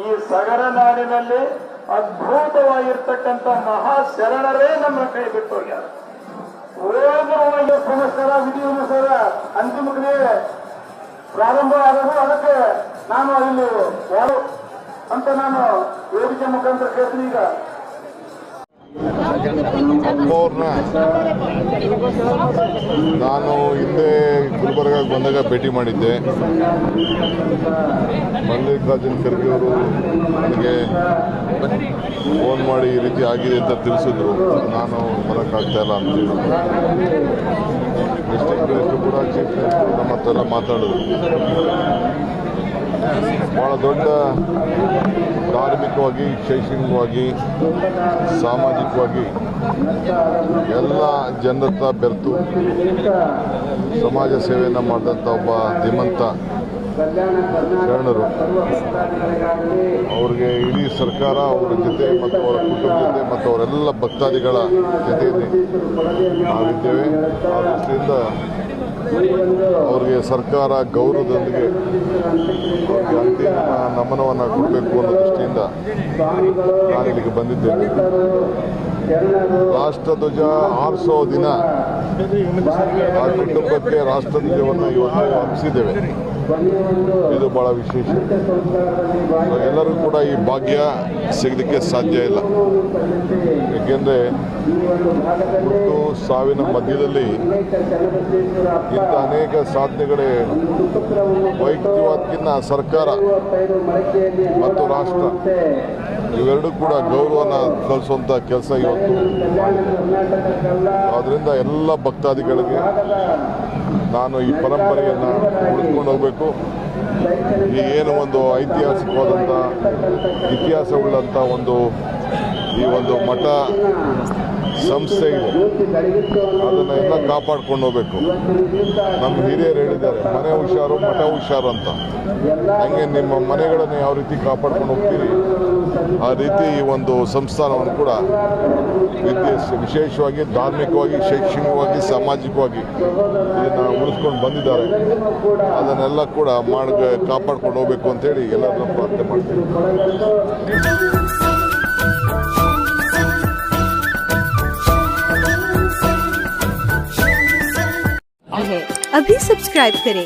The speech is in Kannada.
ಈ ಸಗರ ನಾಡಿನಲ್ಲಿ ಅದ್ಭುತವಾಗಿರ್ತಕ್ಕಂಥ ಮಹಾ ಶರಣರೇ ನಮ್ಮ ಕೈ ಬಿಟ್ಟು ಹೋಗ್ಯಾರ. ಹೋಗುವ ಸಂಸ್ಥರ ವಿಧಿಯನ್ನು ಸರ ಅಂತಿಮಕ್ಕೆ ಪ್ರಾರಂಭ ಆದರೂ ಅದಕ್ಕೆ ನಾನು ಅಲ್ಲಿ ಯಾರು ಅಂತ ನಾನು ವೇದಿಕೆ ಮುಖಾಂತರ ಕೇಳ್ತೀನಿ ಈಗ. ನಾನು ಹಿಂದೆ ಗುಲ್ಬರ್ಗಾಗೆ ಬಂದಾಗ ಭೇಟಿ ಮಾಡಿದ್ದೆ. ಮಲ್ಲಿಕಾರ್ಜುನ್ ಖರ್ಗೆ ಅವರು ನನಗೆ ಫೋನ್ ಮಾಡಿ ಈ ರೀತಿ ಆಗಿದೆ ಅಂತ ತಿಳಿಸಿದ್ರು. ನಾನು ಬರೋಕ್ಕಾಗ್ತಾ ಇಲ್ಲ ಅಂತ ಡಿಸ್ಟಿಕ್ ಕೂಡ ಚೀಫ್ ಮಿನಿಸ್ಟರ್ ನಮ್ಮ ಹತ್ರ ಮಾತಾಡಿದ್ರು. ಭಾಳ ದೊಡ್ಡ ಧಾರ್ಮಿಕವಾಗಿ, ಶೈಕ್ಷಣಿಕವಾಗಿ, ಸಾಮಾಜಿಕವಾಗಿ ಎಲ್ಲ ಜನರತ್ರ ಬೆರೆತು ಸಮಾಜ ಸೇವೆಯನ್ನು ಮಾಡಿದಂಥ ಒಬ್ಬ ಧೀಮಂತ ಶರಣರು. ಅವ್ರಿಗೆ ಇಡೀ ಸರ್ಕಾರ, ಅವರ ಜೊತೆ ಮತ್ತು ಅವರ ಕುಟುಂಬ ಜೊತೆ ಮತ್ತು ಅವರೆಲ್ಲ ಭಕ್ತಾದಿಗಳ ಜೊತೆಯಲ್ಲಿ ನಾವಿದ್ದೇವೆ. ಆ ದೃಷ್ಟಿಯಿಂದ ಅವರಿಗೆ ಸರ್ಕಾರ ಗೌರವದೊಂದಿಗೆ ಅಂತಿಮ ನಮನವನ್ನು ಕೊಡಬೇಕು ಅನ್ನೋ ದೃಷ್ಟಿಯಿಂದ ನಾನು ಇಲ್ಲಿಗೆ ಬಂದಿದ್ದೇನೆ ರಾಷ್ಟ್ರಧ್ವಜ ಆರಿಸೋ ದಿನ ಆ ಕುಟುಂಬಕ್ಕೆ ರಾಷ್ಟ್ರಧ್ವಜವನ್ನು ಇವತ್ತು ಹಬ್ಬಿಸಿದ್ದೇವೆ ಇದು ಬಹಳ ವಿಶೇಷ. ಎಲ್ಲರೂ ಕೂಡ ಈ ಭಾಗ್ಯ ಸಿಗಲಿಕ್ಕೆ ಸಾಧ್ಯ ಇಲ್ಲ. ಏಕೆಂದರೆ ಹುಟ್ಟು ಸಾವಿನ ಮಧ್ಯದಲ್ಲಿ ಇಂಥ ಅನೇಕ ಸಾಧನೆಗಳೇ ವೈಯಕ್ತಿಕವಾದಕ್ಕಿಂತ ಸರ್ಕಾರ ಮತ್ತು ರಾಷ್ಟ್ರ ಇವೆರಡೂ ಕೂಡ ಗೌರವನ ಕಲಿಸುವಂಥ ಕೆಲಸ ಇವತ್ತು. ಆದ್ದರಿಂದ ಎಲ್ಲ ಭಕ್ತಾದಿಗಳಿಗೆ ನಾನು ಈ ಪರಂಪರೆಯನ್ನು ಉಳಿಸ್ಕೊಂಡು ಹೋಗಬೇಕು. ಈ ಏನು ಒಂದು ಐತಿಹಾಸಿಕವಾದಂಥ ಇತಿಹಾಸವುಳ್ಳಂಥ ಒಂದು ಈ ಒಂದು ಮಠ ಸಂಸ್ಥೆ ಇದೆ ಅದನ್ನ ಎಲ್ಲ ಕಾಪಾಡ್ಕೊಂಡು ಹೋಗ್ಬೇಕು. ನಮ್ಮ ಹಿರಿಯರು ಹೇಳಿದ್ದಾರೆ, ಮನೆ ಹುಷಾರು, ಮಠ ಹುಷಾರು ಅಂತ. ಹಂಗೆ ನಿಮ್ಮ ಮನೆಗಳನ್ನು ಯಾವ ರೀತಿ ಕಾಪಾಡ್ಕೊಂಡು ಹೋಗ್ತೀರಿ? ಆ ರೀತಿ ಈ ಒಂದು ಸಂಸ್ಥಾನವನ್ನು ಕೂಡ ವಿದ್ಯೆ ವಿಶೇಷವಾಗಿ ಧಾರ್ಮಿಕವಾಗಿ, ಶೈಕ್ಷಣಿಕವಾಗಿ, ಸಾಮಾಜಿಕವಾಗಿ ಇದನ್ನು ಉಳಿಸ್ಕೊಂಡು ಬಂದಿದ್ದಾರೆ. ಅದನ್ನೆಲ್ಲ ಕೂಡ ಮಾಡ್ ಕಾಪಾಡ್ಕೊಂಡು ಹೋಗ್ಬೇಕು ಅಂತೇಳಿ ಎಲ್ಲರನ್ನ ಪ್ರಾರ್ಥನೆ है। अभी सब्सक्राइब करें।